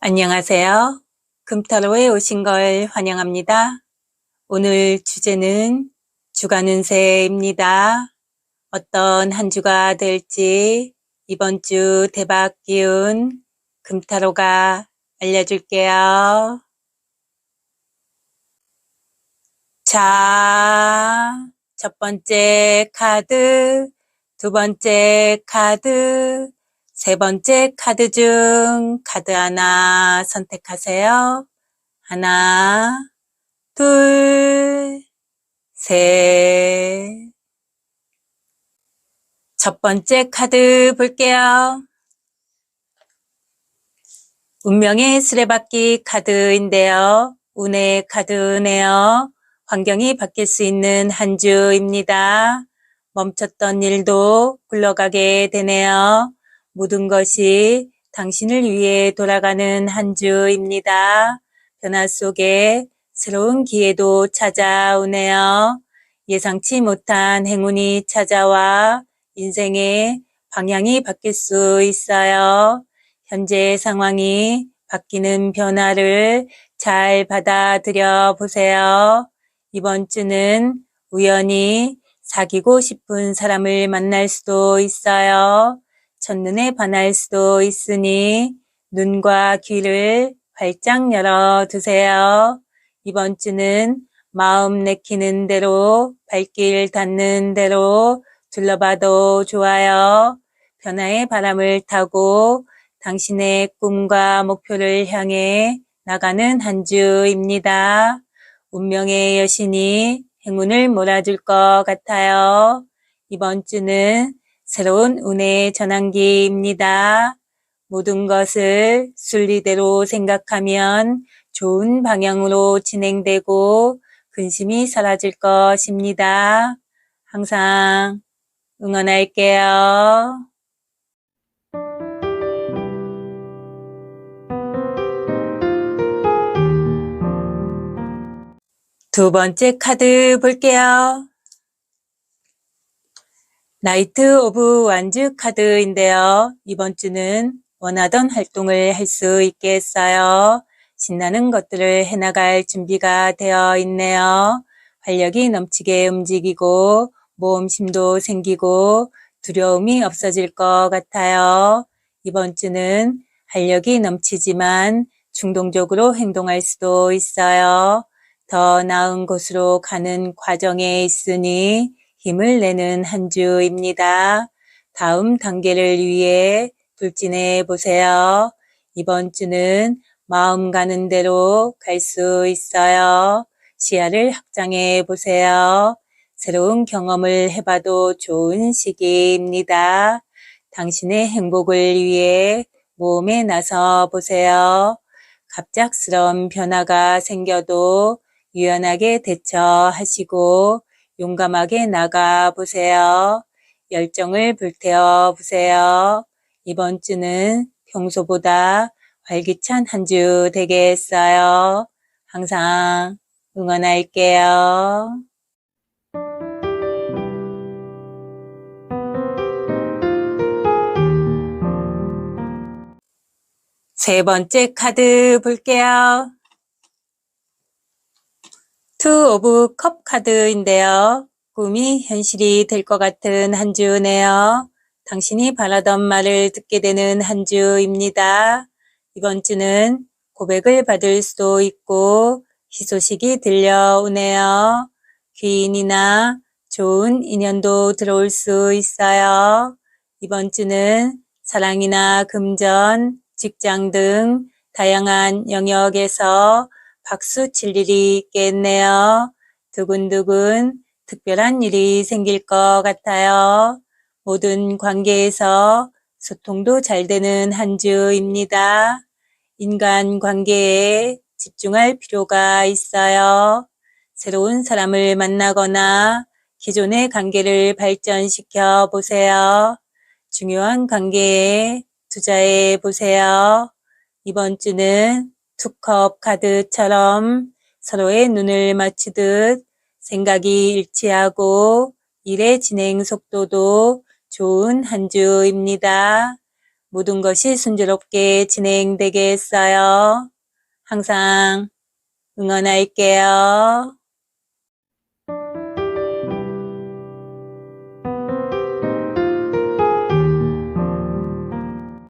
안녕하세요. 금타로에 오신 걸 환영합니다. 오늘 주제는 주간 운세입니다. 어떤 한 주가 될지 이번 주 대박 기운 금타로가 알려줄게요. 자, 첫 번째 카드, 두 번째 카드, 세 번째 카드 중 카드 하나 선택하세요. 하나, 둘, 셋. 첫 번째 카드 볼게요. 운명의 수레바퀴 카드인데요. 운의 카드네요. 환경이 바뀔 수 있는 한 주입니다. 멈췄던 일도 굴러가게 되네요. 모든 것이 당신을 위해 돌아가는 한 주입니다. 변화 속에 새로운 기회도 찾아오네요. 예상치 못한 행운이 찾아와 인생의 방향이 바뀔 수 있어요. 현재 상황이 바뀌는 변화를 잘 받아들여 보세요. 이번 주는 우연히 사귀고 싶은 사람을 만날 수도 있어요. 첫눈에 반할 수도 있으니 눈과 귀를 활짝 열어 두세요. 이번 주는 마음 내키는 대로 발길 닿는 대로 둘러봐도 좋아요. 변화의 바람을 타고 당신의 꿈과 목표를 향해 나가는 한 주입니다. 운명의 여신이 행운을 몰아줄 것 같아요. 이번 주는 새로운 운의 전환기입니다. 모든 것을 순리대로 생각하면 좋은 방향으로 진행되고 근심이 사라질 것입니다. 항상 응원할게요. 두 번째 카드 볼게요. 나이트 오브 완즈 카드인데요. 이번 주는 원하던 활동을 할 수 있겠어요. 신나는 것들을 해나갈 준비가 되어 있네요. 활력이 넘치게 움직이고 모험심도 생기고 두려움이 없어질 것 같아요. 이번 주는 활력이 넘치지만 중동적으로 행동할 수도 있어요. 더 나은 곳으로 가는 과정에 있으니 힘을 내는 한 주입니다. 다음 단계를 위해 돌진해 보세요. 이번 주는 마음 가는 대로 갈 수 있어요. 시야를 확장해 보세요. 새로운 경험을 해봐도 좋은 시기입니다. 당신의 행복을 위해 모험에 나서 보세요. 갑작스러운 변화가 생겨도 유연하게 대처하시고 용감하게 나가 보세요. 열정을 불태워 보세요. 이번 주는 평소보다 활기찬 한 주 되겠어요. 항상 응원할게요. 세 번째 카드 볼게요. 투 오브 컵 카드인데요. 꿈이 현실이 될 것 같은 한 주네요. 당신이 바라던 말을 듣게 되는 한 주입니다. 이번 주는 고백을 받을 수도 있고 희소식이 들려오네요. 귀인이나 좋은 인연도 들어올 수 있어요. 이번 주는 사랑이나 금전, 직장 등 다양한 영역에서 박수 칠 일이 있겠네요. 두근두근 특별한 일이 생길 것 같아요. 모든 관계에서 소통도 잘 되는 한 주입니다. 인간 관계에 집중할 필요가 있어요. 새로운 사람을 만나거나 기존의 관계를 발전시켜 보세요. 중요한 관계에 투자해 보세요. 이번 주는 투컵 카드처럼 서로의 눈을 맞추듯 생각이 일치하고 일의 진행 속도도 좋은 한 주입니다. 모든 것이 순조롭게 진행되게 했어요. 항상 응원할게요.